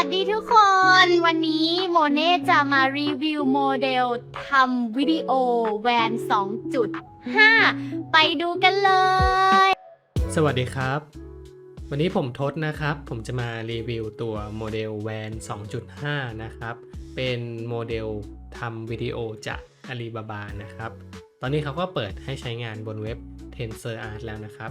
วัสดีทุกคน วันนี้โมเน่จะมารีวิวโมเดลทำวิดีโอแวน 2.5 ไปดูกันเลย สวัสดีครับ วันนี้ผมทศนะครับ ผมจะมารีวิวตัวโมเดล WAN 2.5 นะครับ เป็นโมเดลทำวิดีโอจาก Alibaba นะครับ ตอนนี้เขาก็เปิดให้ใช้งานบนเว็บ TensorArt แล้วนะครับ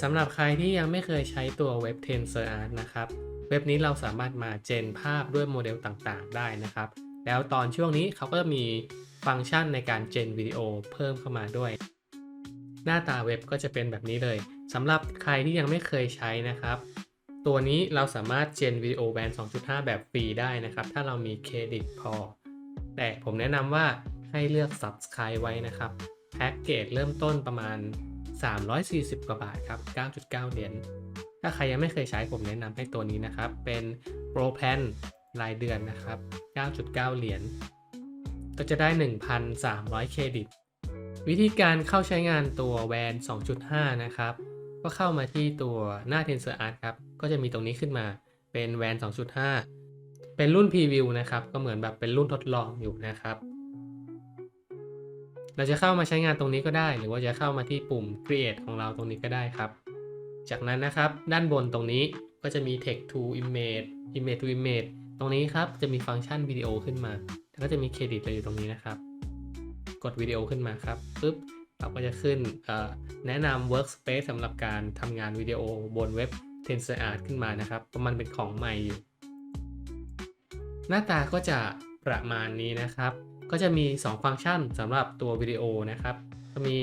สำหรับใครที่ยังไม่เคยใช้ตัวเว็บ TensorArt นะครับ เว็บนี้เราสามารถมาเจนภาพด้วยโมเดลต่างๆ ได้นะครับ แล้วตอนช่วงนี้เขาก็มีฟังก์ชันในการเจนวิดีโอเพิ่มเข้ามาด้วย หน้าตาเว็บก็จะเป็นแบบนี้เลยสำหรับใครที่ยังไม่เคยใช้นะครับ ตัวนี้เราสามารถเจนวิดีโอแบนด์ 2.5 แบบฟรีได้นะครับ ถ้าเรามีเครดิตพอ แต่ผมแนะนำว่าให้เลือก Subscribe ไว้นะครับ แพ็กเกจเริ่มต้นประมาณ 340 กว่าบาทครับ 9.9 เหรียญ ถ้าใครยังไม่เคยใช้ผมแนะนำให้ตัวนี้นะครับ เป็น Pro Plan รายเดือนนะครับ 9.9 เหรียญ ก็จะได้ 1,300 เครดิต วิธีการเข้าใช้งานตัว WAN 2.5 นะครับ ก็เข้ามาที่ตัวหน้า TensorArt ครับ ก็จะมีตรงนี้ขึ้นมา เป็น WAN 2.5 เป็นรุ่น Preview นะครับ ก็เหมือนแบบเป็นรุ่นทดลองอยู่นะครับ เราจะเข้ามาใช้งานตรงนี้ก็ได้ หรือว่าจะเข้ามาที่ปุ่ม Create ของเราตรงนี้ก็ได้ครับ จากนั้นนะครับ ด้านบนตรงนี้ก็จะมี Text to Image Image to Image ตรงนี้ครับจะมีฟังก์ชันวิดีโอขึ้นมาแล้วก็จะมีเครดิตเลยอยู่ตรงนี้นะครับ กดวิดีโอขึ้นมาครับปุ๊บเราก็จะขึ้นแนะนำ Workspace สำหรับการทำงานวิดีโอบนเว็บ TensorArt ขึ้นมานะครับเพราะมันเป็นของใหม่อยู่ หน้าตาก็จะประมาณนี้นะครับ ก็จะมี 2 ฟังก์ชันสำหรับตัววิดีโอนะครับก็มี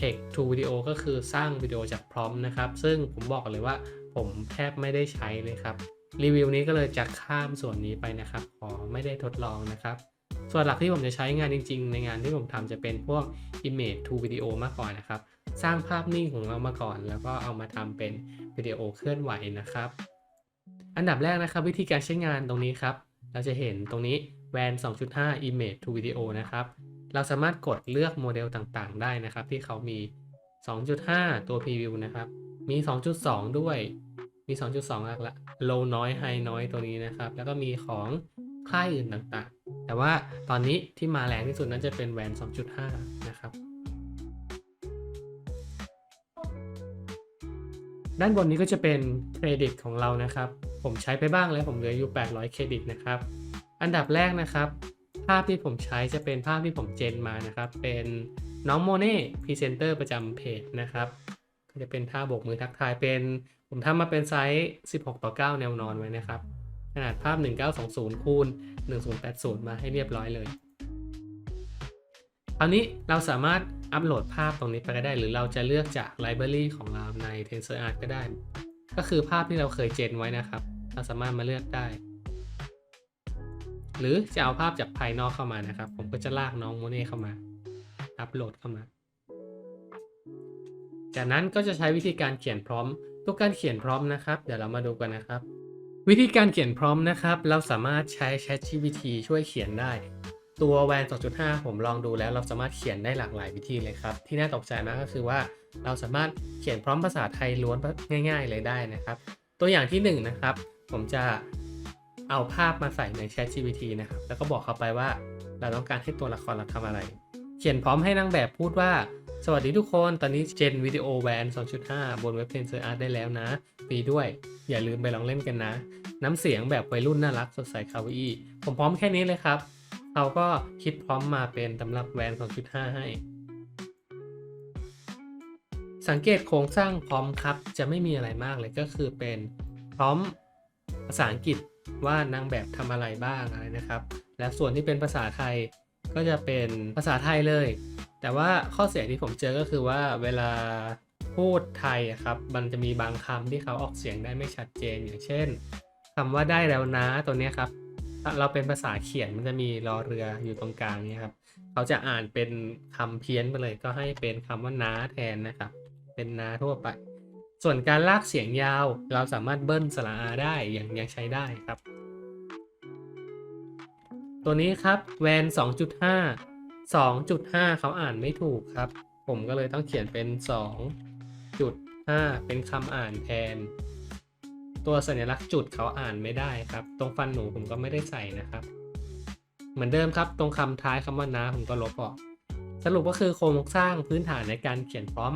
Text to Video ก็คือสร้างวิดีโอจากพร้อมนะครับ ซึ่งผมบอกเลยว่าผมแทบไม่ได้ใช้เลยครับ รีวิวนี้ก็เลยจะข้ามส่วนนี้ไปนะครับ ขอไม่ได้ทดลองนะครับ ส่วนหลักที่ผมจะใช้งานจริง ๆ ในงานที่ผมทำจะเป็นพวก Image to Video มากกว่านะครับ สร้างภาพนิ่งของเรามาก่อน แล้วก็เอามาทำเป็นวิดีโอเคลื่อนไหวนะครับ อันดับแรกนะครับ วิธีการใช้งานตรงนี้ครับ เราจะเห็นตรงนี้ WAN 2.5 Image to Video นะครับ เราสามารถกดเลือกโมเดลต่างๆ ได้นะครับ ที่เขามี 2.5 ตัว Preview นะครับ มี 2.2 ด้วย มี 2.2หลักละ Low Noise High Noise ตัวนี้นะครับ แล้วก็มีของค่ายอื่นต่างๆ แต่ว่าตอนนี้ที่มาแรงที่สุดนั้นจะเป็นแวน 2.5 นะครับ ด้านบนนี้ก็จะเป็นเครดิตของเรานะครับ ผมใช้ไปบ้างแล้วผมเหลืออยู่ 800 เครดิตนะครับ อันดับแรกนะครับ ภาพที่ผมใช้จะเป็นภาพที่ผมเจนมานะครับ เป็นน้องโมเน่พรีเซนเตอร์ประจำเพจนะครับก็จะเป็นท่าโบกมือทักทายเป็นผมทำมาเป็นไซส์ 16 ต่อ 9 แนวนอนไว้นะครับ ขนาดภาพ 1920 คูณ 1080 มาให้เรียบร้อยเลยคราวนี้เราสามารถอัปโหลดภาพตรงนี้ไปก็ได้ หรือเราจะเลือกจากไลบรารีของเราใน TensorArt ก็ได้ ก็คือภาพที่เราเคยเจนไว้นะครับ เราสามารถมาเลือกได้ หรือจะเอาภาพจากภายนอกเข้ามานะครับ ผมก็จะลากน้องโมเน่เข้ามา อัปโหลดเข้ามา จากนั้นก็จะใช้วิธีการเขียนพร้อมตัวการเขียนพร้อมนะครับ เดี๋ยวเรามาดูกันนะครับ วิธีการเขียนพร้อมนะครับ เราสามารถใช้ ChatGPT ช่วยเขียนได้ ตัว WAN 2.5 ผมลองดูแล้วเราสามารถเขียนได้หลากหลายวิธีเลยครับ ที่น่าตกใจมากก็คือว่าเราสามารถเขียนพร้อมภาษาไทยล้วนง่าย ๆ เลยได้นะครับ ตัวอย่างที่1นนะครับผมจะ เอาภาพมาใส่ใน ChatGPT นะครับ แล้วก็บอกเขาไปว่าเราต้องการให้ตัวละครเราทำอะไร เขียนพร้อมให้นางแบบพูดว่า สวัสดีทุกคน ตอนนี้เจนวิดีโอแวน2.5 บนเว็บ TensorArt ได้แล้วนะฟรีด้วย อย่าลืมไปลองเล่นกันนะ น้ำเสียงแบบวัยรุ่นน่ารักสดใสคาวีผมพร้อมแค่นี้เลยครับเขาก็คิดพร้อมมาเป็นสำหรับแวน2.5 ให้สังเกตโครงสร้างพร้อมครับ จะไม่มีอะไรมากเลยก็คือเป็นพร้อม ภาษาอังกฤษว่านางแบบทำอะไรบ้างอะไรนะครับ และส่วนที่เป็นภาษาไทยก็จะเป็นภาษาไทยเลย แต่ว่าข้อเสียที่ผมเจอก็คือว่าเวลาพูดไทยอะครับ มันจะมีบางคำที่เขาออกเสียงได้ไม่ชัดเจนอย่างเช่นคำว่าได้แล้วนะตัวเนี้ยครับเราเป็นภาษาเขียนมันจะมีรอเรืออยู่ตรงกลางเนี่ยครับเขาจะอ่านเป็นคำเพี้ยนไปเลย ก็ให้เป็นคำว่าน้าแทนนะครับ เป็นนาทั่วไป ส่วนการลากเสียงยาวเราสามารถเบิ้ลสระอาได้อย่างยังใช้ได้ครับ ตัวนี้ครับแวน2.5 2.5 เขาอ่านไม่ถูกครับ ผมก็เลยต้องเขียนเป็น 2.5 เป็นคำอ่านแทน ตัวสัญลักษณ์จุดเขาอ่านไม่ได้ครับ ตรงฟันหนูผมก็ไม่ได้ใส่นะครับ เหมือนเดิมครับตรงคำท้ายคำว่านะผมก็ลบออก สรุปก็คือโครงสร้างพื้นฐานในการเขียนพร้อม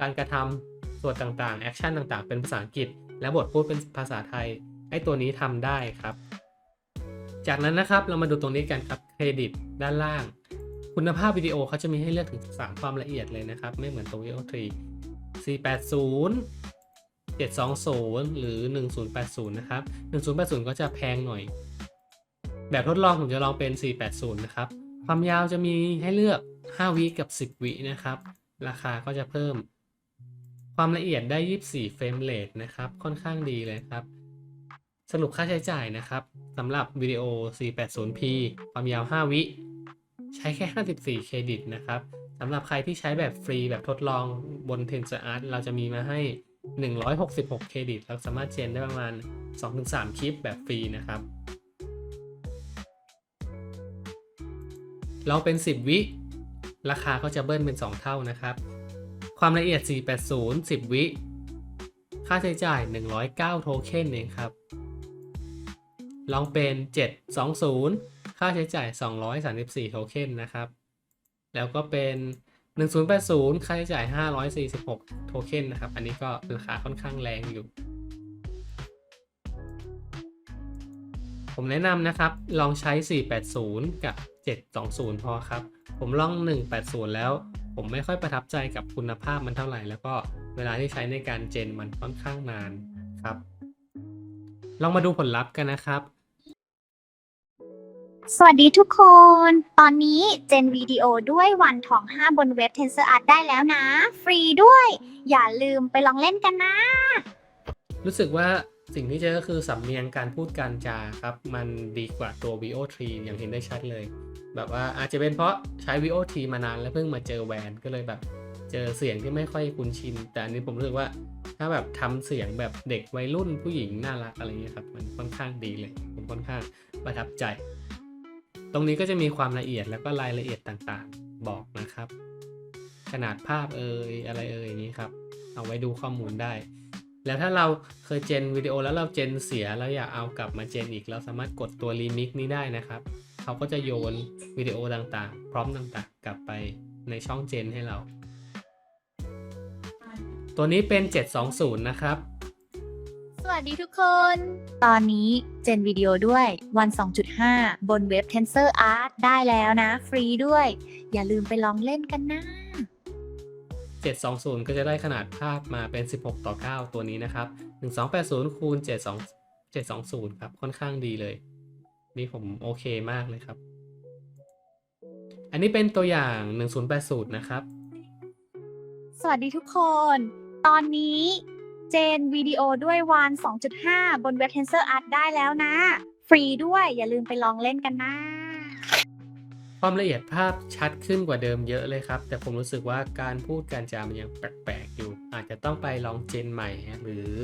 การกระทำ ส่วนต่างๆ แอคชั่นต่างๆ เป็นภาษาอังกฤษ และบทพูดเป็นภาษาไทย ไอ้ตัวนี้ทำได้ครับ จากนั้นนะครับเรามาดูตรงนี้กันครับเครดิตด้านล่าง คุณภาพวิดีโอเขาจะมีให้เลือกถึง 3 ความละเอียดเลยนะครับ ไม่เหมือนตัว VO3 480 720 หรือ 1080 นะครับ 1080 ก็จะแพงหน่อย แบบทดลองผมจะลองเป็น 480 นะครับ ความยาวจะมีให้เลือก 5 วิกับ 10 วินะครับ ราคาก็จะเพิ่ม ความละเอียดได้ 24 เฟรมเรทนะครับ ค่อนข้างดีเลยครับ สรุปค่าใช้จ่ายนะครับสำหรับวิดีโอ 480p ความยาว 5 วิ ใช้แค่ 54 เครดิตนะครับสำหรับใครที่ใช้แบบฟรีแบบทดลองบน TensorArt เราจะมีมาให้ 166 เครดิต เราสามารถเจนได้ประมาณ 2-3 คลิปแบบฟรีนะครับลองเป็น 10 วิ ราคาก็จะเบิ้ลเป็น 2 เท่านะครับ ความละเอียด 480 10 วิ ค่าใช้จ่าย 109 โทเค็นเองครับ ลองเป็น 720 ค่าใช้จ่าย 234 โทเค็นนะครับ แล้วก็เป็น 1080 ค่าใช้จ่าย 546 โทเค็นนะครับ อันนี้ก็ราคาค่อนข้างแรงอยู่ ผมแนะนำนะครับ ลองใช้ 480 กับ 720 พอครับ ผมลอง 180 แล้ว ผมไม่ค่อยประทับใจกับคุณภาพมันเท่าไหร่ แล้วก็เวลาที่ใช้ในการเจนมันค่อนข้างนานครับ ลองมาดูผลลัพธ์กันนะครับ สวัสดีทุกคน ตอนนี้เจนวิดีโอด้วยวันทอง 5 บนเว็บ TensorArt ได้แล้วนะ ฟรีด้วย อย่าลืมไปลองเล่นกันนะ รู้สึกว่าสิ่งที่เจอก็คือสำเนียงการพูดการจาครับ มันดีกว่าตัว VO3 อย่างเห็นได้ชัดเลย แบบว่าอาจจะเป็นเพราะใช้ VO3 มานานแล้วเพิ่งมาเจอแวนก็เลยแบบเจอเสียงที่ไม่ค่อยคุ้นชิน แต่อันนี้ผมรู้สึกว่า ถ้าแบบทำเสียงแบบเด็กวัยรุ่นผู้หญิงน่ารักอะไรเงี้ยครับ มันค่อนข้างดีเลย ผมค่อนข้างประทับใจ ตรงนี้ก็จะมีความละเอียดแล้วก็รายละเอียดต่างๆบอกนะครับ ขนาดภาพเอ่ยอะไรเอ่ยอย่างนี้ครับ เอาไว้ดูข้อมูลได้ แล้วถ้าเราเคยเจนวิดีโอแล้วเราเจนเสียแล้วอยากเอากลับมาเจนอีก เราสามารถกดตัวรีมิกนี้ได้นะครับ เขาก็จะโยนวิดีโอต่างๆ พร้อมต่างๆ กลับไปในช่องเจนให้เรา ตัวนี้เป็น 720 นะครับ สวัสดีทุกคน ตอนนี้เจนวิดีโอด้วยวัน 2.5 บนเว็บ TensorArt ได้แล้วนะ ฟรีด้วย อย่าลืมไปลองเล่นกันนะ 720 ก็จะได้ขนาดภาพมาเป็น 16 ต่อ 9 ตัวนี้นะครับ 1280คูณ72 720 ครับ ค่อนข้างดีเลย นี่ผมโอเคมากเลยครับ อันนี้เป็นตัวอย่าง 1080 นะครับ สวัสดีทุกคน ตอนนี้เจนวิดีโอด้วยวัน2.5 บนเว็บ TensorArt ได้แล้วนะ ฟรีด้วยอย่าลืมไปลองเล่นกันนะ ความละเอียดภาพชัดขึ้นกว่าเดิมเยอะเลยครับ แต่ผมรู้สึกว่าการพูดการจามันยังแปลกๆอยู่ อาจจะต้องไปลองเจนใหม่ หรือ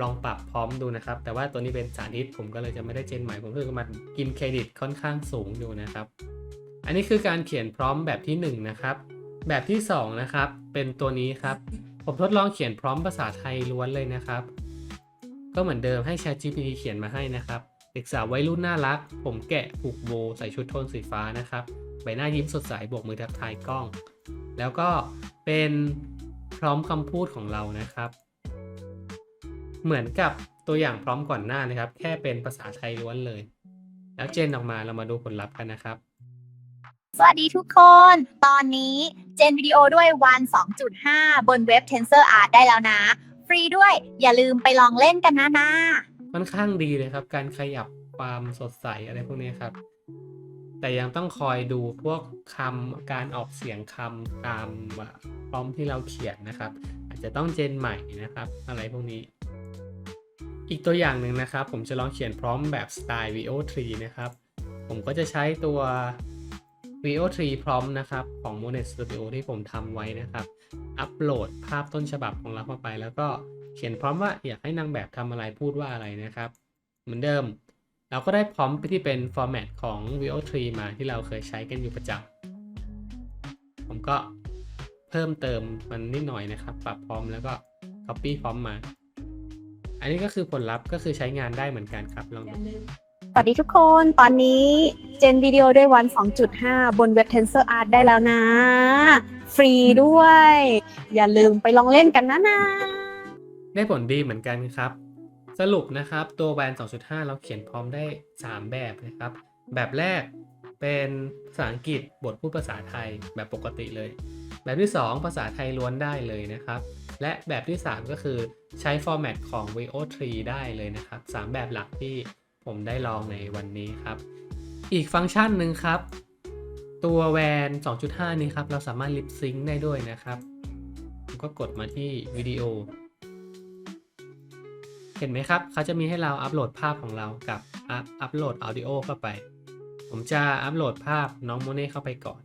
ลองปรับพร้อมดูนะครับ แต่ว่าตัวนี้เป็นสาธิตผมก็เลยจะไม่ได้เจนใหม่ ผมรู้สึกว่ามันกินเครดิตค่อนข้างสูงอยู่นะครับ อันนี้คือการเขียนพร้อมแบบที่ 1 นะครับ แบบที่ 2 นะครับ เป็นตัวนี้ครับ ผมทดลองเขียนพร้อมภาษาไทยล้วนเลยนะครับ ก็เหมือนเดิมให้ ChatGPT เขียนมาให้นะครับเด็กสาววัยรุ่นน่ารัก ผมแกะผูกโบใส่ชุดโทนสีฟ้านะครับ ใบหน้ายิ้มสดใสโบกมือทักทายกล้อง แล้วก็เป็นพร้อมคำพูดของเรานะครับ เหมือนกับตัวอย่างพร้อมก่อนหน้านะครับ แค่เป็นภาษาไทยล้วนเลย แล้วเจนออกมาเรามาดูผลลัพธ์กันนะครับ สวัสดีทุกคน ตอนนี้เจนวิดีโอด้วยวัน 2.5 บนเว็บ TensorArt ได้แล้วนะ ฟรีด้วยอย่าลืมไปลองเล่นกันนะนะค่อนข้างดีเลยครับ การขยับความสดใสอะไรพวกนี้ครับ แต่ยังต้องคอยดูพวกคำการออกเสียงคำตามพร้อมที่เราเขียนนะครับ อาจจะต้องเจนใหม่นะครับ อะไรพวกนี้ อีกตัวอย่างหนึ่งนะครับ ผมจะลองเขียนพร้อมแบบสไตล์ VO3 นะครับ ผมก็จะใช้ตัว VO3 พร้อมนะครับ ของ Monet Studio ที่ผมทำไว้นะครับ อัปโหลดภาพต้นฉบับของเราเข้าไป แล้วก็เขียนพร้อมว่าอยากให้นางแบบทำอะไรพูดว่าอะไรนะครับ เหมือนเดิม เราก็ได้พร้อมที่เป็นฟอร์แมตของ VO3 มาที่เราเคยใช้กันอยู่ประจำผมก็เพิ่มเติมมันนิดหน่อยนะครับ ปรับพร้อมแล้วก็ Copy พร้อมมา อันนี้ก็คือผลลัพธ์ก็คือใช้งานได้เหมือนกันครับลองดูสวัสดีทุกคน ตอนนี้เจนวิดีโอด้วยวัน 2.5 บนเว็บ Tensor Art ได้แล้วนะ ฟรีด้วย อย่าลืมไปลองเล่นกันนะนะ ได้ผลดีเหมือนกันครับ สรุปนะครับตัวแบรนด์2.5 เราเขียนพร้อมได้ 3 แบบนะครับ แบบแรกเป็นภาษาอังกฤษบทพูดภาษาไทยแบบปกติเลย แบบที่ 2 ภาษาไทยล้วนได้เลยนะครับ และแบบที่ 3 ก็คือใช้ฟอร์แมตของ VO3 ได้เลยนะครับ 3 แบบหลักที่ผมได้ลองในวันนี้ครับ อีกฟังก์ชันหนึ่งครับ ตัวแวน 2.5 นี้ครับ เราสามารถลิปซิงค์ได้ด้วยนะครับผมก็กดมาที่วิดีโอ เห็นไหมครับ เขาจะมีให้เราอัปโหลดภาพของเรากับอัพอัปโหลดออดิโอเข้าไป ผมจะอัปโหลดภาพน้องโมเน่เข้าไปก่อน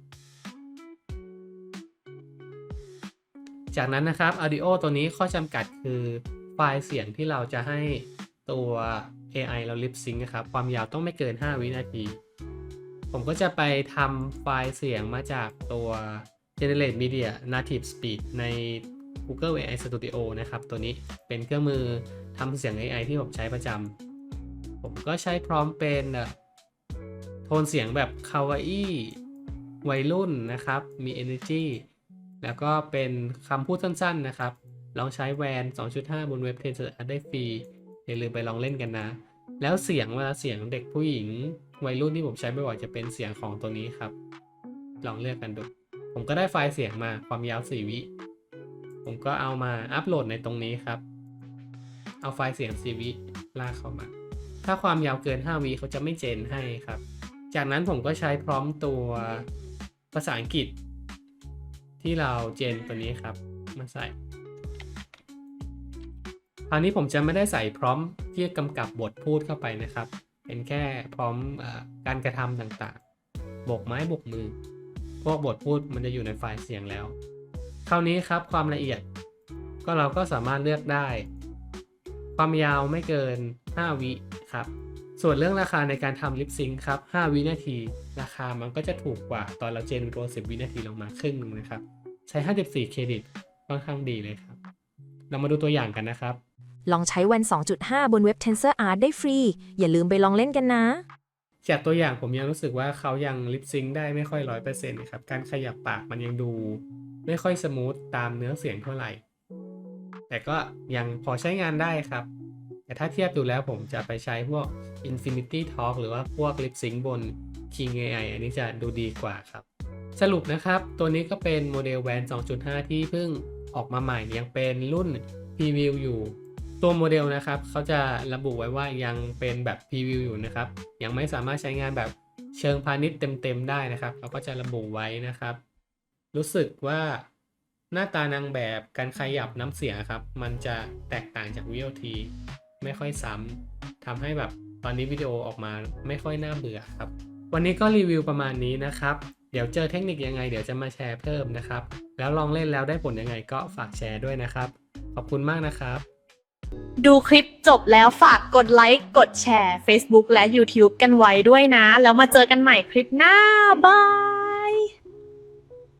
จากนั้นนะครับ Audio ตัวนี้ข้อจำกัดคือไฟล์เสียงที่เราจะให้ตัว AI เรา lip sync นะครับ ความยาวต้องไม่เกิน 5 วินาที ผมก็จะไปทำไฟล์เสียงมาจากตัว Generate Media Native Speed ใน Google AI Studio นะครับ ตัวนี้เป็นเครื่องมือทำเสียง AI ที่ผมใช้ประจำ ผมก็ใช้พร้อมเป็นโทนเสียงแบบคาวาอี้วัยรุ่นนะครับ มี energy แล้วก็เป็นคำพูดสั้นๆนะครับ ลองใช้แวน 2.5 บนเว็บ Tensor Art ได้ฟรีอย่าลืมไปลองเล่นกันนะ แล้วเสียงเวลาเสียงเด็กผู้หญิง วัยรุ่นที่ผมใช้บ่อยๆจะเป็นเสียงของตัวนี้ครับ ลองเลือกกันดู ผมก็ได้ไฟล์เสียงมาความยาว 4 วิ ผมก็เอามาอัปโหลดในตรงนี้ครับ เอาไฟล์เสียง 4 วิลากเข้ามา ถ้าความยาวเกิน 5 วิเขาจะไม่เจนให้ครับ จากนั้นผมก็ใช้พร้อมตัวภาษาอังกฤษ ที่เราเจนตัวนี้ครับมาใส่คราวนี้ผมจะไม่ได้ใส่พร้อมที่กำกับบทพูดเข้าไปนะครับ เป็นแค่พร้อมอการกระทำต่างๆ บกไม้บกมือ พวกบทพูดมันจะอยู่ในไฟล์เสียงแล้ว คราวนี้ครับความละเอียดก็เราก็สามารถเลือกได้ ความยาวไม่เกิน 5 วิครับ ส่วนเรื่องราคาในการทำลิปซิงค์ครับ 5 วินาที ราคามันก็จะถูกกว่าตอนเราเจนวิดีโอ10 วินาทีลงมาครึ่งหนึงนะครับ ใช้ 54 เครดิตค่อนข้างดีเลยครับ เรามาดูตัวอย่างกันนะครับ ลองใช้วัน 2.5 บนเว็บ Tensor Art ได้ฟรี อย่าลืมไปลองเล่นกันนะ จากตัวอย่างผมยังรู้สึกว่าเขายังลิปซิงค์ได้ไม่ค่อยร้อยเปอร์เซ็นต์ครับ การขยับปากมันยังดู ไม่ค่อยสมูทตามเนื้อเสียงเท่าไหร่ แต่ก็ยังพอใช้งานได้ครับ แต่ถ้าเทียบดูแล้วผมจะไปใช้พวก Infinity Talk หรือว่าพวก Lip Sync บน King AI อันนี้จะดูดีกว่าครับ สรุปนะครับ ตัวนี้ก็เป็นโมเดลแวน 2.5 ที่เพิ่งออกมาใหม่ยังเป็นรุ่น Preview อยู่ ตัวโมเดลนะครับเขาจะระบุไว้ว่ายังเป็นแบบ Preview อยู่นะครับ ยังไม่สามารถใช้งานแบบเชิงพาณิชย์เต็มๆได้นะครับเขาก็จะระบุไว้นะครับ รู้สึกว่าหน้าตานางแบบการขยับน้ำเสียงครับ มันจะแตกต่างจาก VLT ไม่ค่อยซ้ำทำให้แบบตอนนี้วิดีโอออกมาไม่ค่อยน่าเบื่อครับ วันนี้ก็รีวิวประมาณนี้นะครับ เดี๋ยวเจอเทคนิคยังไงเดี๋ยวจะมาแชร์เพิ่มนะครับ แล้วลองเล่นแล้วได้ผลยังไงก็ฝากแชร์ด้วยนะครับ ขอบคุณมากนะครับ ดูคลิปจบแล้วฝากกดไลค์กดแชร์ Facebook และ YouTube กันไว้ด้วยนะ แล้วมาเจอกันใหม่คลิปหน้าบาย